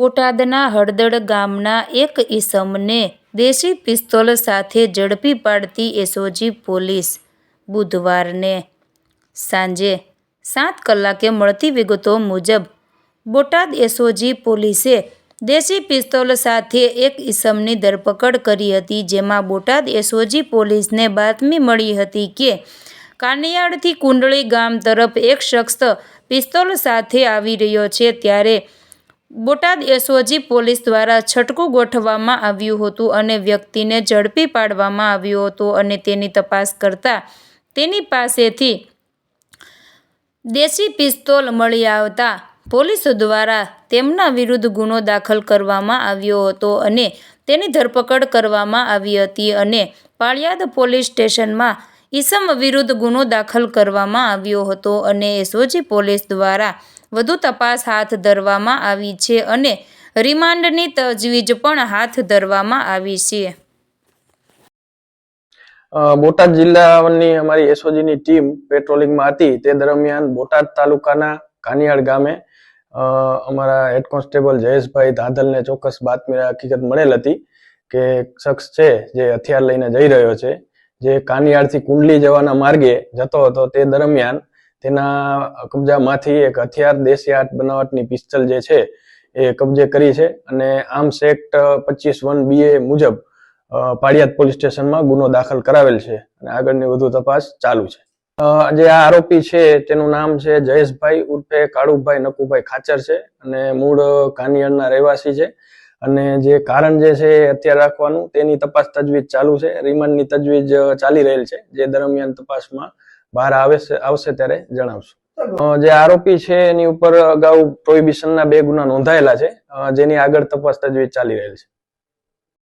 બોટાદના હળદળ ગામના એક ઈસમને દેશી પિસ્તોલ સાથે ઝડપી પાડતી એસઓજી પોલીસ બુધવારને સાંજે સાત કલાકે મળતી વિગતો મુજબ બોટાદ એસઓજી પોલીસે દેશી પિસ્તોલ સાથે એક ઈસમની ધરપકડ કરી હતી, જેમાં બોટાદ એસઓજી પોલીસને બાતમી મળી હતી કે કાનિયાડથી કુંડળી ગામ તરફ એક શખ્સ પિસ્તોલ સાથે આવી રહ્યો છે, ત્યારે બોટાદ એસઓજી પોલીસ દ્વારા છટકું ગોઠવવામાં આવ્યું હતું અને વ્યક્તિને ઝડપી પાડવામાં આવ્યો હતો અને તેની તપાસ કરતા તેની પાસેથી દેશી પિસ્તોલ મળી આવતા પોલીસ દ્વારા તેમના વિરુદ્ધ ગુનો દાખલ કરવામાં આવ્યો હતો અને તેની ધરપકડ કરવામાં આવી હતી અને પાળિયાદ પોલીસ સ્ટેશનમાં ઈસમ વિરુદ્ધ ગુનો દાખલ કરવામાં આવ્યો હતો અને એસઓજી પોલીસ દ્વારા વધુ તપાસ હાથ ધરવામાં આવી છે અને રિમાન્ડની તજવીજ પણ હાથ ધરવામાં આવી છે. બોટાદ જિલ્લાની અમારી એસઓજીની ટીમ પેટ્રોલિંગમાં હતી. તે દરમિયાન બોટાદ તાલુકાના કાનિયાળ ગામે અમારા હેડ કોન્સ્ટેબલ જયેશભાઈ ધાધલને ચોક્કસ બાતમી હકીકત મળેલ હતી કે શખ્સ છે જે હથિયાર લઈને જઈ રહ્યો છે. જે કાનિયાળથી કુંડલી જવાના માર્ગે જતો હતો. તે દરમિયાન તેના કબજામાંથી એક હથિયાર દેશી આર્ટ બનાવટની પિસ્તલ જે છે એ કબજે કરી છે અને આર્મ્સ એક્ટ પચીસ વન બીએ મુજબ અ, પાળિયાદ પોલીસ સ્ટેશનમાં ગુનો દાખલ કરાવેલ છે અને આગળની વધુ તપાસ ચાલુ છે. જે આ આરોપી છે તેનું નામ છે જયેશભાઈ ઉર્ફે કાળુભાઈ નકુભાઈ ખાચર છે અને મૂળ કાનિયાડના રહેવાસી છે અને જે કારણ જે છે એ અત્યારે રાખવાનું તેની તપાસ તજવીજ ચાલુ છે. રિમાન્ડની તજવીજ ચાલી રહેલ છે જે દરમિયાન તપાસમાં બહાર આવે આવશે ત્યારે જણાવશું. જે આરોપી છે એની ઉપર અગાઉ પ્રોહિબિશનના બે ગુના નોંધાયેલા છે. જેની આગળ તપાસ તજવીજ ચાલી રહેલ છે.